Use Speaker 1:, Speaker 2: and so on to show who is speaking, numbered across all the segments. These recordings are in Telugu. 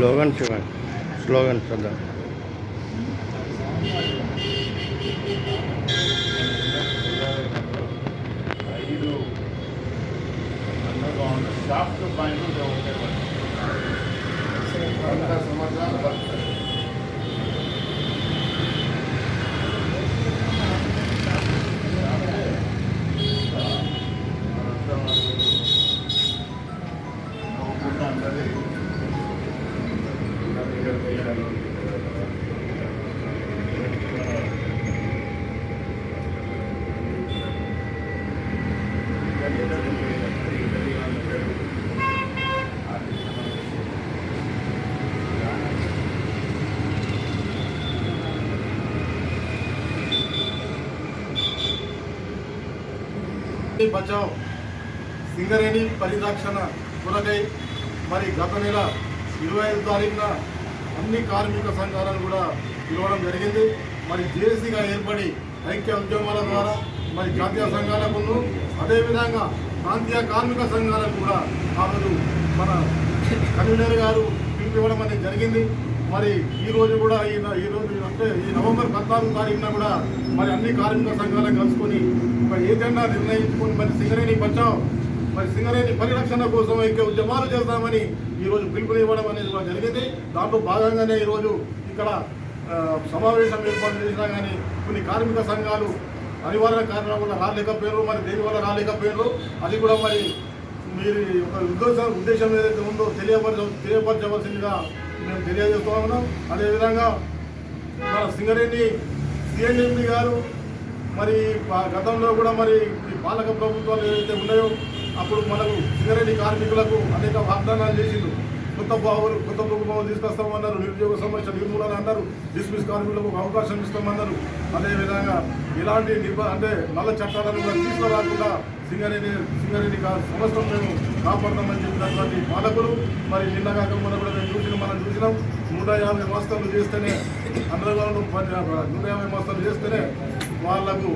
Speaker 1: స్లోగన్ చూడండి స్లోగన్ చూద్దాం
Speaker 2: ఐదు. అండర్గ్రౌండ్ పాయింట్ సమాచారం
Speaker 3: బచావ్. సింగరేణి పరిరక్షణ కొరకై మరి గత నెల ఇరవై ఐదు తారీఖున అన్ని కార్మిక సంఘాలను కూడా పిలవడం జరిగింది. మరి జేసీగా ఏర్పడి ఐక్య ఉద్యమాల ద్వారా మరి జాతీయ సంఘాలకు అదేవిధంగా ప్రాంతీయ కార్మిక సంఘాలకు కూడా ఆ రోజు మన కన్వీనర్ గారు పిలిపివ్వడం అనేది జరిగింది. మరి ఈ రోజు కూడా ఈ ఈ రోజు అంటే ఈ నవంబర్ పద్నాలుగు తారీఖున కూడా మరి అన్ని కార్మిక సంఘాలను కలుసుకొని మరి ఏదైనా నిర్ణయించుకొని మరి సింగరేణి బచావ్ మరి సింగరేణి పరిరక్షణ కోసం ఇంకా ఉద్యమాలు చేస్తామని ఈరోజు రోజు పిలుపునివ్వడం అనేది కూడా జరిగింది. దాంట్లో భాగంగానే ఈరోజు ఇక్కడ సమావేశం ఏర్పాటు చేసినా కానీ కొన్ని కార్మిక సంఘాలు అనివార్య కారణాల వల్ల రాలేకపోయారు మరి దేని వల్ల రాలేకపోయారు అది కూడా మరి మీరు ఒక ఉద్దేశం ఉద్దేశం ఏదైతే ఉందో తెలియపరచ తెలియపరచవలసిందిగా మేము తెలియజేస్తూ ఉన్నాం. అదేవిధంగా మన సింగరేణి సిఎన్ఎండి గారు మరి గతంలో కూడా మరి ఈ పాలక ప్రభుత్వాలు ఏవైతే ఉన్నాయో అప్పుడు మనకు సింగరేణి కార్మికులకు అనేక వాగ్దానాలు చేసిండు. కొత్త బావులు కొత్త ప్రభుత్వం తీసుకొస్తామన్నారు. నిరుద్యోగ సమస్య నిర్మూలన అన్నారు. డిస్మిస్ కార్మికులకు ఒక అవకాశం ఇస్తామన్నారు. అదేవిధంగా ఇలాంటి నిర్భ అంటే నల్ల చట్టాలను కూడా తీసుకురాకుండా సింగరేణి సింగరేణి సమస్తం మేము కాపాడతామని చెప్పినటువంటి పాలకులు మరి నిన్న కాక మొన్న కూడా మేము చూసిన మనం చూసినాం. నూట యాభై మోస్తర్లు చేస్తేనే అండర్గ్రౌండ్ నూట యాభై మోస్తర్లు చేస్తేనే వాళ్ళకు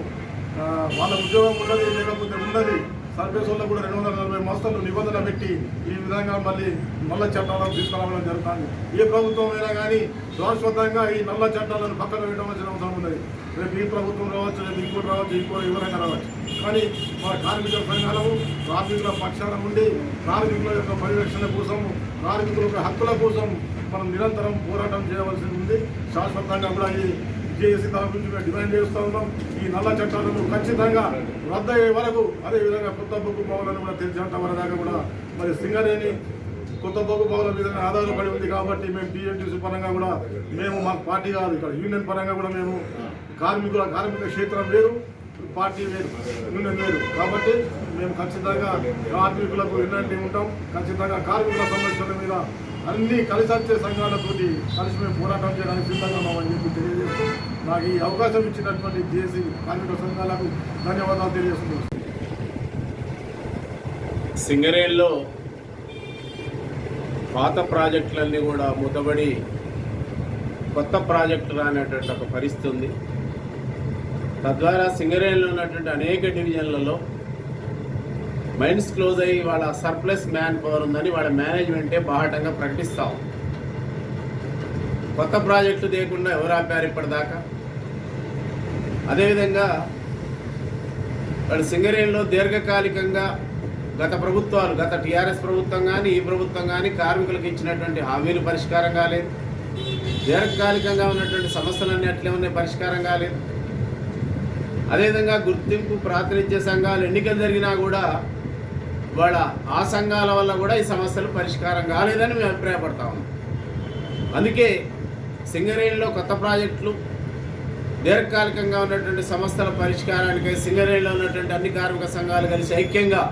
Speaker 3: వాళ్ళ ఉద్యోగం ఉండదు లేకపోతే ఉండదు సర్వీస్ వల్ల కూడా రెండు వందల నలభై మోస్తర్లు నిబంధన పెట్టి ఈ విధంగా మళ్ళీ నల్ల చట్టాలను తీసుకురావడం జరుగుతుంది. ఏ ప్రభుత్వం అయినా కానీ శాశ్వతంగా ఈ నల్ల చట్టాలను పక్కన పెట్టవలసిన అవసరం ఉన్నది. రేపు ఈ ప్రభుత్వం రావచ్చు రేపు ఇంకోటి రావచ్చు ఇంకోటి ఎవరైనా రావచ్చు. కానీ మా కార్మికుల సంఘాలము కార్మికుల పక్షాన ఉండి కార్మికుల యొక్క పరిరక్షణ కోసం కార్మికుల యొక్క హక్కుల కోసం మనం నిరంతరం పోరాటం చేయవలసి ఉంది. శాశ్వతంగా కూడా ఈ జేఏసీ తరఫు నుంచి మేము డిమాండ్ చేస్తూ ఉన్నాం. ఈ నల్ల చట్టాలను ఖచ్చితంగా రద్దయ్యే వరకు అదేవిధంగా కొత్త బొగ్గు భవనాలను కూడా తెరిచేంత వరదాకా కూడా మరి సింగరేణి కొత్త బొగ్గు భవన మీద ఆధారపడి ఉంది కాబట్టి మేము టీఎంటీసీ పరంగా కూడా మేము మా పార్టీ కాదు ఇక్కడ. యూనియన్ పరంగా కూడా మేము కార్మికుల కార్మిక క్షేత్రం వేరు పార్టీ వేరు యూనియన్ వేరు. కాబట్టి మేము ఖచ్చితంగా కార్మికులకు ఎన్నంటి ఉంటాం. ఖచ్చితంగా కార్మికుల సమస్యల మీద అన్ని కలిసి వచ్చే సంఘాలతోటి కలిసి మేము పోరాటం చేయడానికి సిద్ధంగా ఉన్నామని చెప్పి తెలియజేస్తూ నాకు ఈ అవకాశం ఇచ్చినటువంటి జేసీ కార్మిక సంఘాలకు ధన్యవాదాలు తెలియజేస్తున్నాను.
Speaker 2: సింగరేణిలో పాత ప్రాజెక్టులన్నీ కూడా మూతబడి కొత్త ప్రాజెక్టు అనేటువంటి ఒక పరిస్థితి ఉంది. తద్వారా సింగరేణిలో ఉన్నటువంటి అనేక డివిజన్లలో మైన్స్ క్లోజ్ అయ్యి వాళ్ళ సర్ప్లస్ మ్యాన్ పవర్ ఉందని వాళ్ళ మేనేజ్మెంటే బాహటంగా ప్రకటిస్తాం కొత్త ప్రాజెక్టులు లేకుండా ఎవరు ఆపారు ఇప్పటిదాకా? అదేవిధంగా వాడు సింగరేణిలో దీర్ఘకాలికంగా గత ప్రభుత్వాలు గత టీఆర్ఎస్ ప్రభుత్వం కానీ ఈ ప్రభుత్వం కానీ కార్మికులకు ఇచ్చినటువంటి హామీలు పరిష్కారం కాలేదు. దీర్ఘకాలికంగా ఉన్నటువంటి సమస్యలన్నీ అట్లే ఉన్నాయి పరిష్కారం కాలేదు. అదేవిధంగా గుర్తింపు ప్రాతినిధ్య సంఘాలు ఎన్నికలు జరిగినా కూడా వాళ్ళ ఆ సంఘాల వల్ల కూడా ఈ సమస్యలు పరిష్కారం కాలేదని మేము అభిప్రాయపడతా ఉన్నాం. అందుకే సింగరేణిలో కొత్త ప్రాజెక్టులు దీర్ఘకాలికంగా ఉన్నటువంటి సమస్యల పరిష్కారానికి సింగరేణిలో ఉన్నటువంటి అన్ని కార్మిక సంఘాలు కలిసి ఐక్యంగా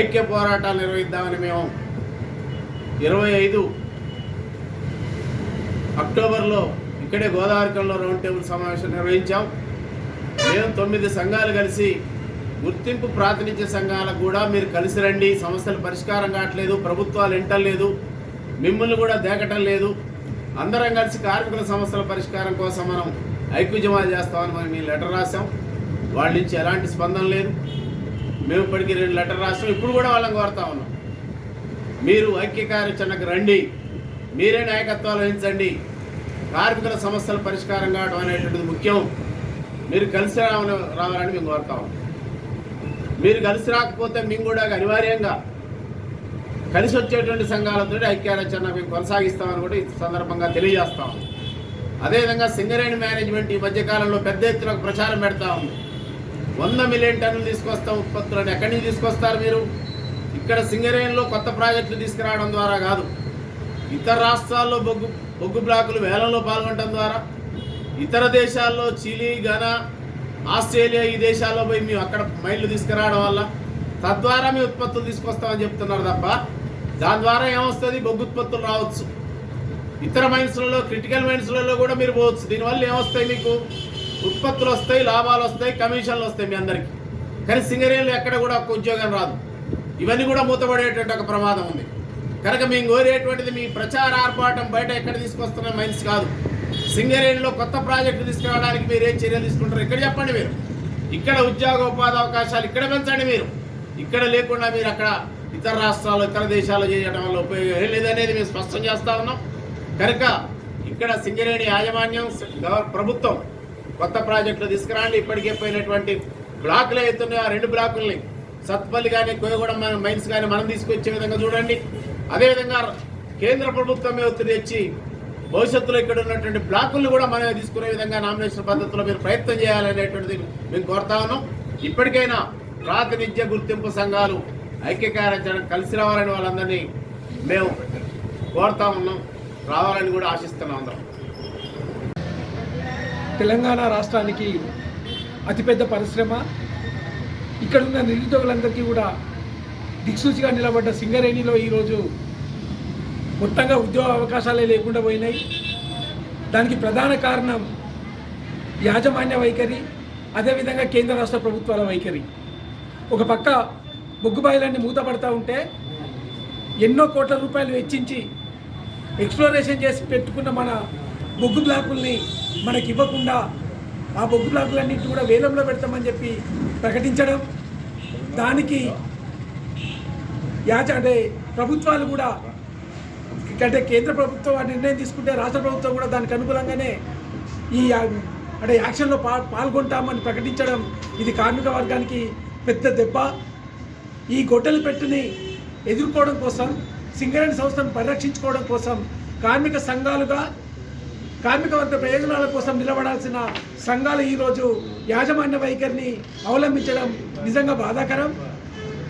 Speaker 2: ఐక్య పోరాటాలు నిర్వహిద్దామని మేము ఇరవై ఐదు అక్టోబర్లో ఇక్కడే గోదావరికంలో రౌండ్ టేబుల్ సమావేశం నిర్వహించాం. మేము తొమ్మిది సంఘాలు కలిసి గుర్తింపు ప్రాతినిధ్య సంఘాలకు కూడా మీరు కలిసి రండి. సమస్యలు పరిష్కారం కావట్లేదు ప్రభుత్వాలు వింటలేదు మిమ్మల్ని కూడా దేకటం లేదు. అందరం కలిసి కార్మికుల సమస్యల పరిష్కారం కోసం మనం ఐక్యజమా చేస్తామని మనం మీ లెటర్ రాసాం వాళ్ళ నుంచి ఎలాంటి స్పందన లేదు. మేము ఇప్పటికీ రెండు లెటర్ రాసాం ఇప్పుడు కూడా వాళ్ళని కోరుతా ఉన్నాం. మీరు ఐక్య కార్యాచరణకు రండి. మీరే నాయకత్వాలు వహించండి. కార్మికుల సమస్యల పరిష్కారం కావడం అనేటువంటిది ముఖ్యం. మీరు కలిసి రావని రావాలని మేము కోరుతాం మీరు కలిసి రాకపోతే మేము కూడా అనివార్యంగా కలిసి వచ్చేటువంటి సంఘాలతో ఐక్యారచరణ మేము కొనసాగిస్తామని కూడా ఈ సందర్భంగా తెలియజేస్తాము అదేవిధంగా సింగరేణి మేనేజ్మెంట్ ఈ మధ్యకాలంలో పెద్ద ఎత్తున ప్రచారం పెడతా ఉంది. వంద మిలియన్ టన్నులు తీసుకొస్తాం ఉత్పత్తులను ఎక్కడి నుంచి తీసుకొస్తారు మీరు? ఇక్కడ సింగరేణిలో కొత్త ప్రాజెక్టులు తీసుకురావడం ద్వారా కాదు. ఇతర రాష్ట్రాల్లో బొగ్గు బొగ్గు బ్లాకులు వేలంలో పాల్గొనడం ద్వారా ఇతర దేశాల్లో చిలీ ఘనా ఆస్ట్రేలియా ఈ దేశాల్లో పోయి మేము అక్కడ మైళ్ళు తీసుకురావడం వల్ల తద్వారా మీ ఉత్పత్తులు తీసుకొస్తామని చెప్తున్నారు తప్ప దాని ద్వారా ఏమొస్తుంది? బొగ్గు ఉత్పత్తులు రావచ్చు. ఇతర మైన్స్లలో క్రిటికల్ మైన్స్లలో కూడా మీరు పోవచ్చు. దీనివల్ల ఏమొస్తాయి మీకు? ఉత్పత్తులు వస్తాయి లాభాలు వస్తాయి కమిషన్లు వస్తాయి మీ అందరికీ. కానీ సింగరేణిలో ఎక్కడ కూడా ఒక ఉద్యోగం రాదు. ఇవన్నీ కూడా మూతపడేటువంటి ఒక ప్రమాదం ఉంది. కనుక మేము కోరేటువంటిది మీ ప్రచార ఆర్భాటం బయట ఎక్కడ తీసుకొస్తున్న మైన్స్ కాదు. సింగరేణిలో కొత్త ప్రాజెక్టు తీసుకురావడానికి మీరు ఏం చర్యలు తీసుకుంటారు ఇక్కడ చెప్పండి మీరు. ఇక్కడ ఉద్యోగ ఉపాధి అవకాశాలు ఇక్కడ పెంచండి మీరు. ఇక్కడ లేకుండా మీరు అక్కడ ఇతర రాష్ట్రాలు ఇతర దేశాలు చేయడం వల్ల ఉపయోగం లేదనేది మేము స్పష్టం చేస్తా ఉన్నాం. కనుక ఇక్కడ సింగరేణి యాజమాన్యం ప్రభుత్వం కొత్త ప్రాజెక్టులు తీసుకురాండి. ఇప్పటికే పోయినటువంటి బ్లాకులు అవుతున్నాయి ఆ రెండు బ్లాకుల్ని సత్పల్లి కానీ కోయగూడెం మైన్స్ కానీ మనం తీసుకొచ్చే విధంగా చూడండి. అదేవిధంగా కేంద్ర ప్రభుత్వమే ఒత్తిడి తెచ్చి భవిష్యత్తులో ఇక్కడ ఉన్నటువంటి బ్లాకులను కూడా మనమే తీసుకునే విధంగా నామినేషన్ పద్ధతిలో మీరు ప్రయత్నం చేయాలనేటువంటిది మేము కోరుతా ఉన్నాం. ఇప్పటికైనా ప్రాతినిధ్య గుర్తింపు సంఘాలు ఐక్యకార్యాచరణ కలిసి రావాలని వాళ్ళందరినీ మేము కోరుతా ఉన్నాం. రావాలని కూడా ఆశిస్తున్నాం అందరం.
Speaker 4: తెలంగాణ రాష్ట్రానికి అతిపెద్ద పరిశ్రమ. ఇక్కడ ఉన్న నిరుద్యోగులందరికీ కూడా దిక్సూచిగా నిలబడ్డ సింగరేణిలో ఈరోజు మొత్తంగా ఉద్యోగ అవకాశాలే లేకుండా పోయినాయి. దానికి ప్రధాన కారణం యాజమాన్య వైఖరి అదేవిధంగా కేంద్ర రాష్ట్ర ప్రభుత్వాల వైఖరి. ఒక పక్క బొగ్గుబాయిలన్నీ మూతపడతా ఉంటే ఎన్నో కోట్ల రూపాయలు వెచ్చించి ఎక్స్ప్లోరేషన్ చేసి పెట్టుకున్న మన బొగ్గు బ్లాకుల్ని మనకి ఇవ్వకుండా ఆ బొగ్గు బ్లాకులన్నింటి కూడా వేలంలో పెడతామని చెప్పి ప్రకటించడం దానికి యాచ అంటే ప్రభుత్వాలు కూడా అంటే కేంద్ర ప్రభుత్వం ఆ నిర్ణయం తీసుకుంటే రాష్ట్ర ప్రభుత్వం కూడా దానికి అనుకూలంగానే ఈ అంటే యాక్షన్లో పా పాల్గొంటామని ప్రకటించడం ఇది కార్మిక వర్గానికి పెద్ద దెబ్బ. ఈ గొడ్డలి పెట్టుని ఎదుర్కోవడం కోసం సింగరేణి సంస్థను పరిరక్షించుకోవడం కోసం కార్మిక సంఘాలుగా కార్మిక వర్గ ప్రయోజనాల కోసం నిలబడాల్సిన సంఘాలు ఈరోజు యాజమాన్య వైఖరిని అవలంబించడం నిజంగా బాధాకరం.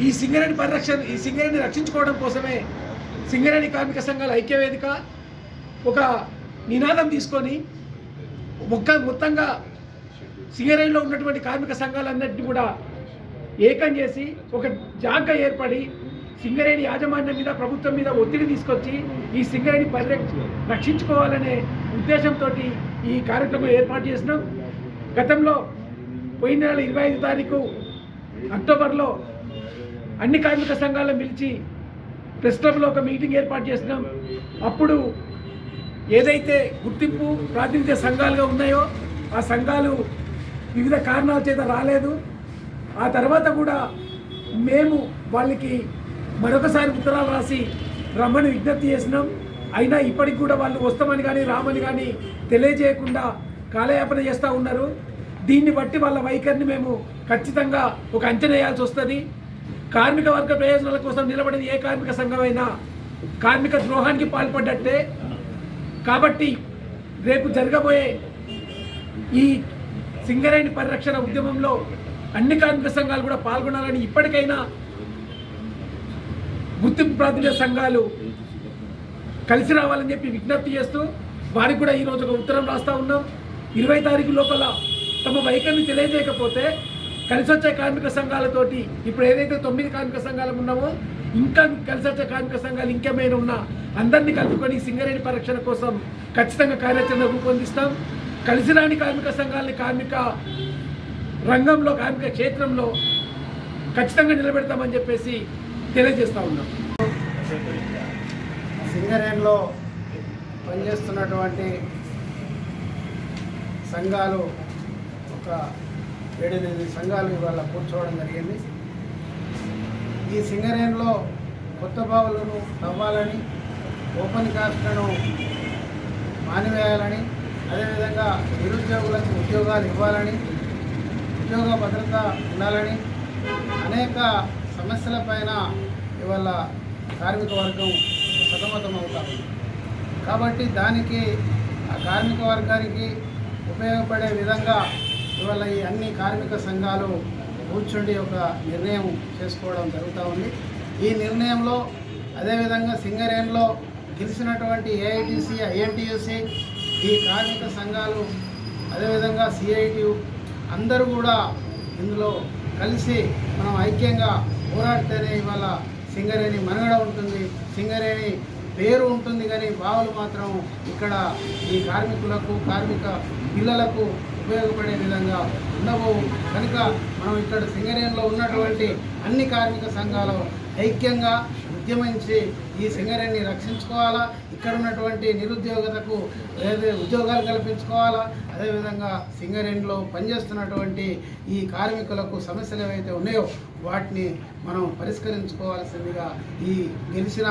Speaker 4: ఈ సింగరేణి పరిరక్షణ ఈ సింగరేణి రక్షించుకోవడం కోసమే సింగరేణి కార్మిక సంఘాల ఐక్యవేదిక ఒక నినాదం తీసుకొని మొక్క మొత్తంగా సింగరేణిలో ఉన్నటువంటి కార్మిక సంఘాలన్నింటినీ కూడా ఏకం చేసి ఒక జాగ్గా ఏర్పడి సింగరేణి యాజమాన్యం మీద ప్రభుత్వం మీద ఒత్తిడి తీసుకొచ్చి ఈ సింగరేణి పరిరక్ష రక్షించుకోవాలనే ఉద్దేశంతో ఈ కార్యక్రమం ఏర్పాటు చేసినాం. గతంలో పోయిన నెల ఇరవై ఐదు తారీఖు అక్టోబర్లో అన్ని కార్మిక సంఘాలను పిలిచి ప్రెస్ క్లబ్లో ఒక మీటింగ్ ఏర్పాటు చేసినాం. అప్పుడు ఏదైతే గుర్తింపు ప్రాతినిధ్య సంఘాలుగా ఉన్నాయో ఆ సంఘాలు వివిధ కారణాల చేత రాలేదు. ఆ తర్వాత కూడా మేము వాళ్ళకి మరొకసారి ఉత్తరాలు రాసి రమ్మని విజ్ఞప్తి చేసినాం. అయినా ఇప్పటికి కూడా వాళ్ళు వస్తామని కానీ రామని కానీ తెలియజేయకుండా కాలయాపన చేస్తూ ఉన్నారు. దీన్ని బట్టి వాళ్ళ వైఖరిని మేము ఖచ్చితంగా ఒక అంచనా వేయాల్సి వస్తుంది. కార్మిక వర్గ ప్రయోజనాల కోసం నిలబడిన ఏ కార్మిక సంఘమైనా కార్మిక ద్రోహానికి పాల్పడ్డట్టే. కాబట్టి రేపు జరగబోయే ఈ సింగరేణి పరిరక్షణ ఉద్యమంలో అన్ని కార్మిక సంఘాలు కూడా పాల్గొనాలని ఇప్పటికైనా గుర్తింపు ప్రాతినిధ్య సంఘాలు కలిసి రావాలని చెప్పి విజ్ఞప్తి చేస్తూ వారికి కూడా ఈరోజు ఒక ఉత్తరం రాస్తా ఉన్నాం. ఇరవై తారీఖు లోపల తమ వైఖరిని తెలియజేయకపోతే కలిసి వచ్చే కార్మిక సంఘాలతోటి ఇప్పుడు ఏదైతే తొమ్మిది కార్మిక సంఘాలు ఉన్నామో ఇంకా కలిసి వచ్చే కార్మిక సంఘాలు ఇంకేమైనా ఉన్నా అందరినీ కలుపుకొని సింగరేణి పరిరక్షణ కోసం ఖచ్చితంగా కార్యాచరణ రూపొందిస్తాం. కలిసి రాని కార్మిక సంఘాలని కార్మిక రంగంలో కార్మిక క్షేత్రంలో ఖచ్చితంగా నిలబెడతామని చెప్పేసి తెలియజేస్తా ఉన్నాం.
Speaker 5: సింగరేణిలో పనిచేస్తున్నటువంటి సంఘాలు ఒక ఏడెనిమిది సంఘాలు ఇవాళ కూర్చోవడం జరిగింది. ఈ సింగరేణిలో కొత్త బావులను తవ్వాలని ఓపెన్ కాస్ట్లను మానివేయాలని అదేవిధంగా నిరుద్యోగులకు ఉద్యోగాలు ఇవ్వాలని ఉద్యోగ భద్రత ఉండాలని అనేక సమస్యలపైన ఇవాళ కార్మిక వర్గం సతమతం ఉంది కాబట్టి దానికి ఆ కార్మిక వర్గానికి ఉపయోగపడే విధంగా ఇవాళ ఈ అన్ని కార్మిక సంఘాలు కూర్చుండి ఒక నిర్ణయం చేసుకోవడం జరుగుతూ ఉంది. ఈ నిర్ణయంలో అదేవిధంగా సింగరేణిలో గెలిచినటువంటి ఏఐటీసీ ఐఎన్టీయూసీ ఈ కార్మిక సంఘాలు అదేవిధంగా సిఐటియు అందరూ కూడా ఇందులో కలిసి మనం ఐక్యంగా పోరాడితేనే ఇవాళ సింగరేణి మనుగడ ఉంటుంది. సింగరేణి పేరు ఉంటుంది కానీ బావులు మాత్రం ఇక్కడ ఈ కార్మికులకు కార్మిక పిల్లలకు ఉపయోగపడే విధంగా ఉండవు. కనుక మనం ఇక్కడ సింగరేణిలో ఉన్నటువంటి అన్ని కార్మిక సంఘాలు ఐక్యంగా ఉద్యమించి ఈ సింగరేణిని రక్షించుకోవాలా? ఇక్కడ ఉన్నటువంటి నిరుద్యోగతకు ఏదైతే ఉద్యోగాలు కల్పించుకోవాలా? అదేవిధంగా సింగరేణిలో పనిచేస్తున్నటువంటి ఈ కార్మికులకు సమస్యలు ఏవైతే ఉన్నాయో వాటిని మనం పరిష్కరించుకోవాల్సిందిగా ఈ గెలిచిన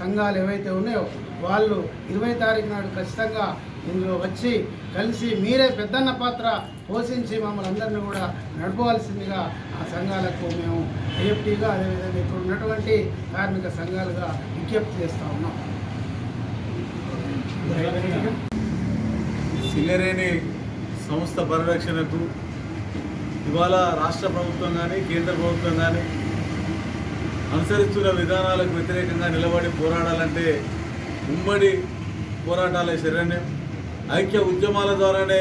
Speaker 5: సంఘాలు ఏవైతే ఉన్నాయో వాళ్ళు ఇరవై తారీఖు నాడు ఖచ్చితంగా ఇందులో వచ్చి కలిసి మీరే పెద్దన్న పాత్ర పోషించి మమ్మల్ని అందరినీ కూడా నడపవలసిందిగా ఆ సంఘాలకు మేము ఐఎఫ్టీగా అదేవిధంగా ఇక్కడ ఉన్నటువంటి కార్మిక సంఘాలుగా విజ్ఞప్తి చేస్తూ ఉన్నాం.
Speaker 6: సింగరేణి సంస్థ పరిరక్షణకు ఇవాళ రాష్ట్ర ప్రభుత్వం కానీ కేంద్ర ప్రభుత్వం కానీ అనుసరిస్తున్న విధానాలకు వ్యతిరేకంగా నిలబడి పోరాడాలంటే ఉమ్మడి పోరాటాలే శరణ్యం. ఐక్య ఉద్యమాల ద్వారానే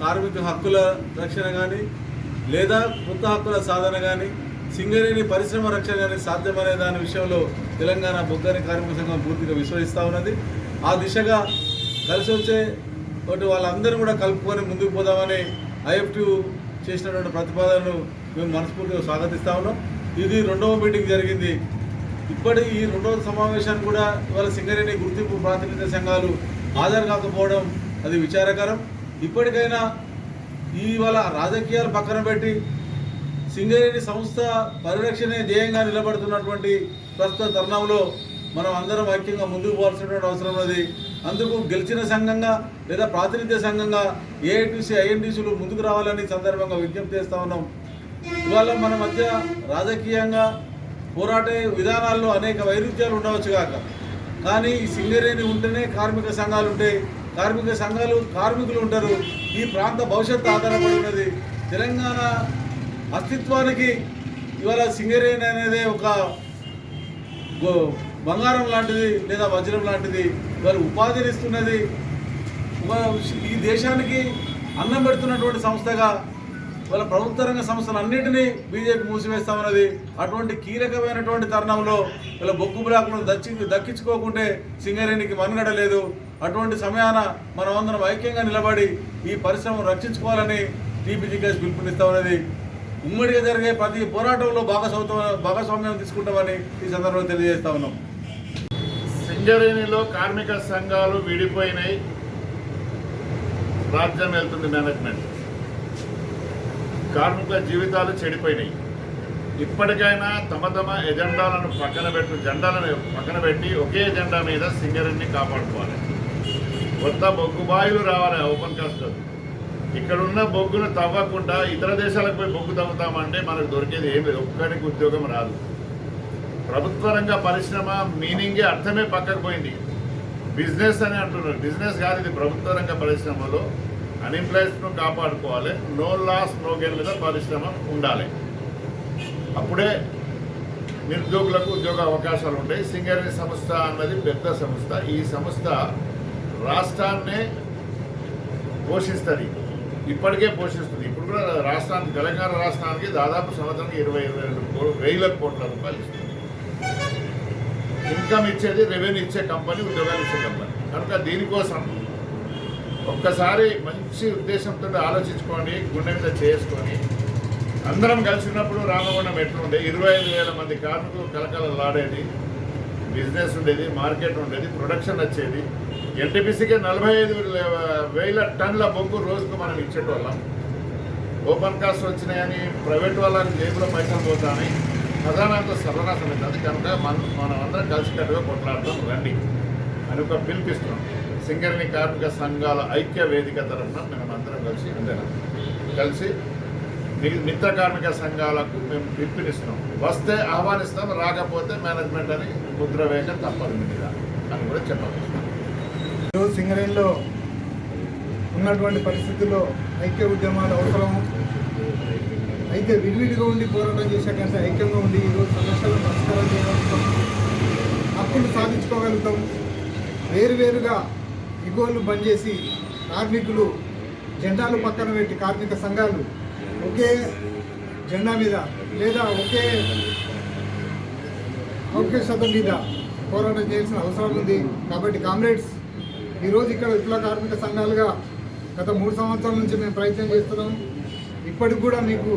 Speaker 6: కార్మిక హక్కుల రక్షణ కానీ లేదా కొత్త హక్కుల సాధన కానీ సింగరేణి పరిశ్రమ రక్షణ కానీ సాధ్యమనే దాని విషయంలో తెలంగాణ బొగ్గని కార్మిక సంఘం పూర్తిగా విశ్వసిస్తూ ఉన్నది. ఆ దిశగా కలిసి వచ్చే ఒకటి వాళ్ళందరూ కూడా కలుపుకొని ముందుకు పోదామని ఐఎఫ్టీ చేసినటువంటి ప్రతిపాదనను మేము మనస్ఫూర్తిగా స్వాగతిస్తా ఉన్నాం. ఇది రెండవ మీటింగ్ జరిగింది. ఇప్పటి ఈ రెండవ సమావేశాన్ని కూడా ఇవాళ సింగరేణి గుర్తింపు ప్రాతినిధ్య సంఘాలు హాజరు కాకపోవడం అది విచారకరం. ఇప్పటికైనా ఇవాళ రాజకీయాలు పక్కన పెట్టి సింగరేణి సంస్థ పరిరక్షణ ధ్యేయంగా నిలబడుతున్నటువంటి ప్రస్తుత తరుణంలో మనం అందరం ఐక్యంగా ముందుకు పోవాల్సినటువంటి అవసరం ఉన్నది. అందుకు గెలిచిన సంఘంగా లేదా ప్రాతినిధ్య సంఘంగా ఏఐటీసీ ఐఎన్టీసీలు ముందుకు రావాలని సందర్భంగా విజ్ఞప్తి చేస్తూ ఉన్నాం. ఇవాళ మన మధ్య రాజకీయంగా పోరాటే విధానాల్లో అనేక వైరుధ్యాలు ఉండవచ్చు కాక కానీ ఈ సింగరేణి ఉంటేనే కార్మిక సంఘాలు ఉంటాయి కార్మిక సంఘాలు కార్మికులు ఉంటారు. ఈ ప్రాంత భవిష్యత్తు ఆధారపడి ఉన్నది. తెలంగాణ అస్తిత్వానికి ఇవాళ సింగరేణి అనేది ఒక గో- బంగారం లాంటిది లేదా వజ్రం లాంటిది వారు ఉపాధిని ఇస్తున్నది ఈ దేశానికి అన్నం పెడుతున్నటువంటి సంస్థగా వాళ్ళ ప్రభుత్వ రంగ సంస్థలన్నింటినీ బీజేపీ మూసివేస్తామన్నది అటువంటి కీలకమైనటువంటి తరుణంలో వీళ్ళ బొగ్గు బ్లాకులను దచ్చి దక్కించుకోకుంటే సింగరేణికి మనుగడ లేదు. అటువంటి సమయాన మనమందరం ఐక్యంగా నిలబడి ఈ పరిశ్రమను రక్షించుకోవాలని టీపీజీకేస్ పిలుపునిస్తామన్నది. ఉమ్మడిగా జరిగే ప్రతి పోరాటంలో భాగస్వామ్యం భాగస్వామ్యం తీసుకుంటామని ఈ సందర్భంలో తెలియజేస్తా ఉన్నాం.
Speaker 7: సింగరేణిలో కార్మిక సంఘాలు విడిపోయినాయి. రాజ్యం వెళ్తుంది మేనేజ్మెంట్. కార్మికుల జీవితాలు చెడిపోయినాయి. ఇప్పటికైనా తమ తమ ఎజెండాలను పక్కన పెట్టు జెండాలను పక్కన పెట్టి ఒకే ఎజెండా మీద సింగరేణిని కాపాడుకోవాలి. కొత్త బొగ్గు బాయిలు రావాలి ఓపెన్ కాస్ట్ ఇక్కడ ఉన్న బొగ్గును తవ్వకుండా ఇతర దేశాలకు పోయి బొగ్గు తవ్వుతామంటే మనకు దొరికేది ఏమి ఒక్కడికి ఉద్యోగం రాదు. ప్రభుత్వ రంగ పరిశ్రమ మీనింగే అర్థమే పక్కకు పోయింది. బిజినెస్ అని అంటున్నారు. బిజినెస్ కాదు ఇది ప్రభుత్వ రంగ పరిశ్రమలో. అన్ఎంప్లాయీస్ను కాపాడుకోవాలి. నో లాస్ నో గెయిన్ మీద పరిశ్రమ ఉండాలి. అప్పుడే నిరుద్యోగులకు ఉద్యోగ అవకాశాలు ఉంటాయి సింగరేణి సంస్థ అన్నది పెద్ద సంస్థ. ఈ సంస్థ రాష్ట్రాన్నే పోషిస్తుంది. ఇప్పటికే పోషిస్తుంది. ఇప్పుడు కూడా రాష్ట్రానికి తెలంగాణ రాష్ట్రానికి దాదాపు సంవత్సరానికి ఇరవై ఇరవై రెండు వేల కోట్ల రూపాయలు ఇస్తుంది. ఇన్కమ్ ఇచ్చేది రెవెన్యూ ఇచ్చే కంపెనీ ఉద్యోగాలు ఇచ్చే కంపెనీ. కనుక దీనికోసం ఒక్కసారి మంచి ఉద్దేశంతో ఆలోచించుకోండి గుండె మీద చేసుకొని అందరం కలిసి ఉన్నప్పుడు రామగుండం ఎట్లుండే? ఇరవై ఐదు వేల మంది కార్మికులు కలకలలాడేది బిజినెస్ ఉండేది మార్కెట్ ఉండేది ప్రొడక్షన్ వచ్చేది. ఎన్టీపీసీకే నలభై ఐదు వేల టన్ల బొగ్గు రోజుకు మనం ఇచ్చేటోళ్ళం. ఓపెన్ కాస్ట్ వచ్చినాయని ప్రైవేట్ వాళ్ళకి జేబులో పైసలు పోతాయి ఖజానాతో సర్వనాశనం అవుతుంది కనుక మనం మనం అందరం కలిసికట్టుగా కొట్లాడతాం రండి అని ఒక పిలిపిస్తున్నాం. సింగరేణి కార్మిక సంఘాల ఐక్య వేదిక తరఫున మేము అందరం కలిసి అందరం కలిసి మిత్ర కార్మిక సంఘాలకు మేము పిలుపునిస్తున్నాం. వస్తే ఆహ్వానిస్తాం రాకపోతే మేనేజ్మెంట్ అని ముద్ర వేయక తప్పదు మీద అని కూడా చెప్పాలి
Speaker 8: సింగరేణిలో ఉన్నటువంటి పరిస్థితుల్లో ఐక్య ఉద్యమాలు అవసరం. అయితే విడివిడిగా ఉండి పోరాటం చేసే కంటే ఐక్యంగా ఉండి ఈరోజు సమస్యలను పరిష్కారం చేయగలుగుతాం హక్కులు సాధించుకోగలుగుతాం. వేరువేరుగా ఇగోళ్ళు బంద్ చేసి కార్మికులు జెండాలు పక్కన పెట్టి కార్మిక సంఘాలు ఒకే జెండా మీద లేదా ఒకే ఒకే మీద పోరాటం చేయాల్సిన అవసరం ఉంది. కాబట్టి కామ్రేడ్స్ ఈరోజు ఇక్కడ విప్లవ కార్మిక సంఘాలుగా గత మూడు సంవత్సరాల నుంచి మేము ప్రయత్నం చేస్తున్నాం. ఇప్పటికి కూడా మీకు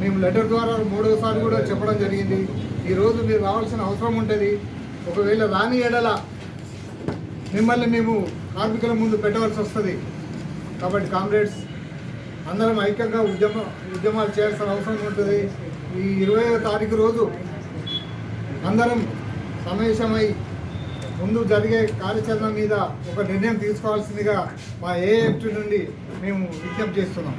Speaker 8: మేము లెటర్ ద్వారా మూడోసారి కూడా చెప్పడం జరిగింది. ఈరోజు మీరు రావాల్సిన అవసరం ఉంటుంది. ఒకవేళ రాని ఎడల మిమ్మల్ని మేము కార్మికుల ముందు పెట్టవలసి వస్తుంది. కాబట్టి కామ్రేడ్స్ అందరం ఐక్యంగా ఉద్యమ ఉద్యమాలు చేయాల్సిన అవసరం ఉంటుంది. ఈ ఇరవై తారీఖు రోజు అందరం సమావేశమై ముందు జరిగే కార్యాచరణ మీద ఒక నిర్ణయం తీసుకోవాల్సిందిగా మా ఏఎఫ్టీ నుండి మేము విజ్ఞప్తి చేస్తున్నాం.